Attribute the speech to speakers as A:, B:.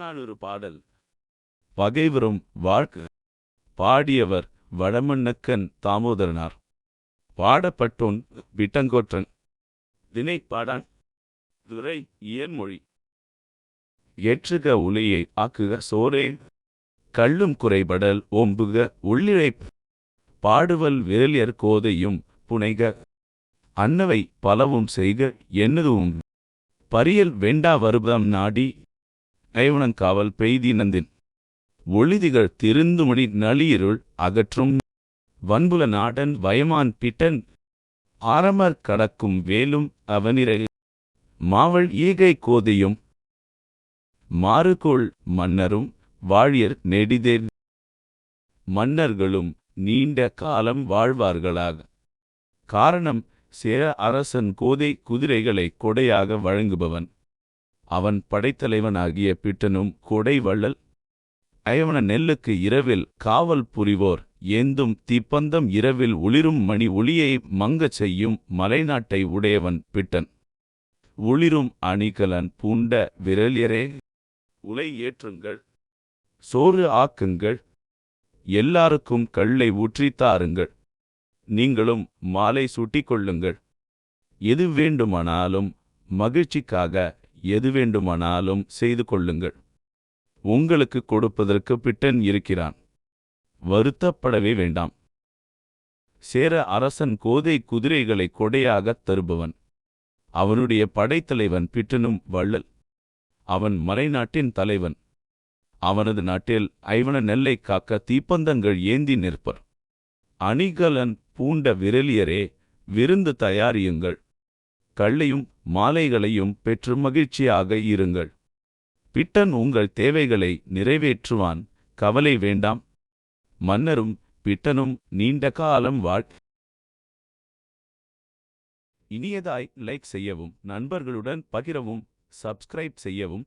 A: புறநானூறு பாடல். பகைவரும் வாழ்க. பாடியவர் வடமண்ணக்கன் தாமோதரனார். பாடப்பட்டோன் விட்டங்கோற்றன். தினை பாடான் துரை இயன்மொழி. ஏற்றுக உலையை ஆக்குக சோரே. கள்ளும் குறைபடல் ஓம்புக உள்ளிழை பாடுவல் விரலியர் கோதையும் புனைக. அன்னவை பலவும் செய்க என்னதுவும். பரியல் வேண்டா வருபம் நாடி. ஐவனங்காவல் பெய்தினந்தின் ஒளிதிகள் திருந்துமணி நளியிருள் அகற்றும். வன்புல நாடன் வயமான் பிட்டன். ஆரமர் கடக்கும் வேலும் அவனிரை மாவள் ஈகை கோதையும். மாறுகோள் மன்னரும் வாழியர் நெடிதேர். மன்னர்களும் நீண்ட காலம் வாழ்வார்களாக. காரணம் சேர அரசன் கோதை குதிரைகளை கொடையாக வழங்குபவன். அவன் படைத்தலைவனாகிய பிட்டனும் கொடை வள்ளல். அயவன நெல்லுக்கு இரவில் காவல் புரிவோர் ஏந்தும் தீப்பந்தம் இரவில் ஒளிரும் மணி ஒளியை மங்கச் செய்யும் மலைநாட்டை உடையவன் பிட்டன். ஒளிரும் அணிகலன் பூண்ட விரலியரே உலை ஏற்றுங்கள் சோறு ஆக்குங்கள் எல்லாருக்கும் கள்ளை ஊற்றித் தாருங்கள் நீங்களும் மாலை சூட்டிக் கொள்ளுங்கள். எது வேண்டுமானாலும் மகிழ்ச்சிக்காக எது வேண்டுமானாலும் செய்து கொள்ளுங்கள். உங்களுக்கு கொடுப்பதற்கு பிட்டன் இருக்கிறான். வருத்தப்படவே வேண்டாம். சேர அரசன் கோதை குதிரைகளை கொடையாகத் தருபவன். அவனுடைய படைத்தலைவன் பிட்டனும் வள்ளல். அவன் மறைநாட்டின் தலைவன். அவனது நாட்டில் ஐவன நெல்லை காக்க தீப்பந்தங்கள் ஏந்தி நிற்பர். அணிகலன் பூண்ட விரலியரே விருந்து தயாரியுங்கள். கள்ளையும் மாலைகளையும் பெற்று மகிழ்ச்சியாக இருங்கள். பிட்டன் உங்கள் தேவைகளை நிறைவேற்றுவான். கவலை வேண்டாம். மன்னரும் பிட்டனும் நீண்ட காலம் வாழ். இனியதாய் லைக் செய்யவும் நண்பர்களுடன் பகிரவும் சப்ஸ்கிரைப் செய்யவும்.